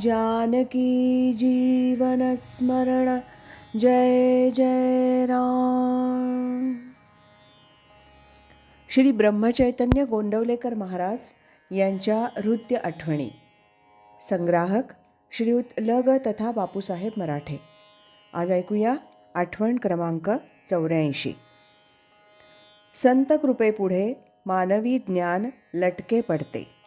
जानकी जीवनस्मरण जय जय राम। श्री ब्रह्मचैतन्य गोंडवलेकर महाराज यांच्या नृत्य आठवणी। संग्राहक श्रीयुत लग तथा बापूसाहेब मराठे। आज ऐकूया आठवण क्रमांक चौऱ्याऐंशी। संत कृपेपुढे मानवी ज्ञान लटके पडते।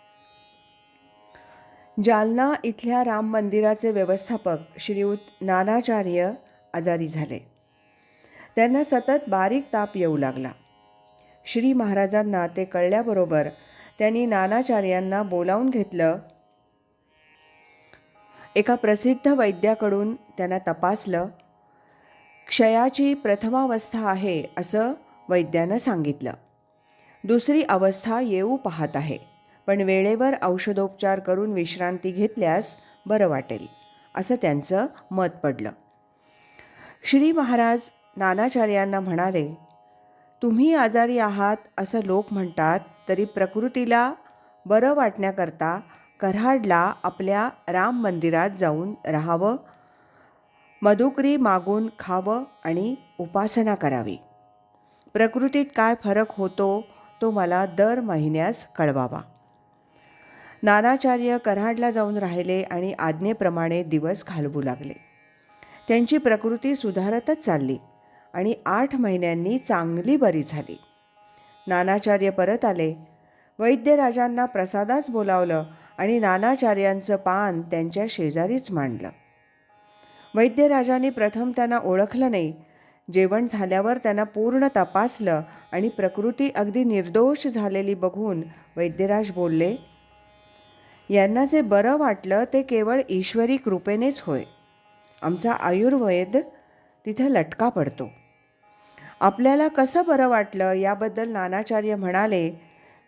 जालना इथल्या राम मंदिराचे व्यवस्थापक श्रीयुत नानाचार्य आजारी झाले. त्यांना सतत बारीक ताप येऊ लागला. श्री महाराजांना ते कळल्याबरोबर त्यांनी नानाचार्यांना बोलावून घेतलं. एका प्रसिद्ध वैद्याकडून त्यांना तपासलं. क्षयाची प्रथमावस्था आहे असं वैद्यानं सांगितलं. दुसरी अवस्था येऊ पाहत आहे. पण वेळेवर औषधोपचार करून विश्रांती घेतल्यास बरं वाटेल असं त्यांचं मत पडलं. श्री महाराज नानाचार्यांना म्हणाले तुम्ही आजारी आहात असं लोक म्हणतात तरी प्रकृतीला बरं वाटण्याकरता कराडला आपल्या राम मंदिरात जाऊन राहावं मधुकरी मागून खावं आणि उपासना करावी. प्रकृतीत काय फरक होतो तो मला दर महिन्यास कळवावा. नानाचार्य कराडला जाऊन राहिले आणि आज्ञेप्रमाणे दिवस घालवू लागले. त्यांची प्रकृती सुधारतच चालली आणि आठ महिन्यांनी चांगली बरी झाली. नानाचार्य परत आले. वैद्यराजांना प्रसादास बोलावलं आणि नानाचार्यांचं पान त्यांच्या शेजारीच मांडलं. वैद्यराजांनी प्रथम त्यांना ओळखलं नाही. जेवण झाल्यावर त्यांना पूर्ण तपासलं आणि प्रकृती अगदी निर्दोष झालेली बघून वैद्यराज बोलले यांना जे बरं वाटलं ते केवळ ईश्वरी कृपेनेच होय. आमचा आयुर्वेद तिथे लटका पडतो. आपल्याला कसं बरं वाटलं याबद्दल नानाचार्य म्हणाले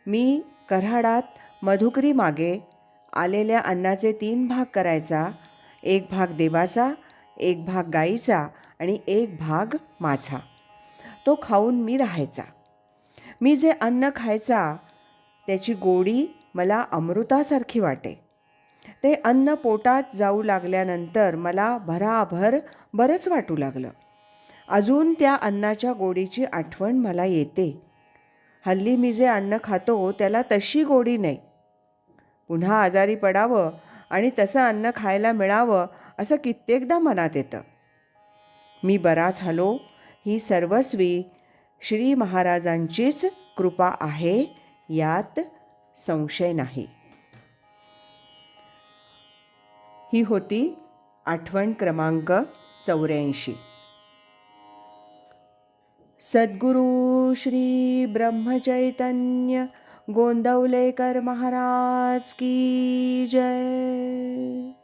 मी कऱ्हाडात मधुकरी मागे आलेल्या अन्नाचे तीन भाग करायचा एक भाग देवाचा एक भाग गाईचा आणि एक भाग माझा. तो खाऊन मी राहायचा. मी जे अन्न खायचा त्याची गोडी मला अमृतासारखी वाटे. ते अन्न पोटात जाऊ लागल्यानंतर मला भराभर बरंच वाटू लागलं. अजून त्या अन्नाच्या गोडीची आठवण मला येते. हल्ली मी जे अन्न खातो त्याला तशी गोडी नाही. पुन्हा आजारी पडावं आणि तसं अन्न खायला मिळावं असं कित्येकदा मनात येतं. मी बरा झालो ही सर्वस्वी श्री महाराजांचीच कृपा आहे यात संशय नाही. ही होती आठवण क्रमांक चौऱ्याऐंशी. सद्गुरु श्री ब्रह्मचैतन्य गोंदवलेकर महाराज की जय.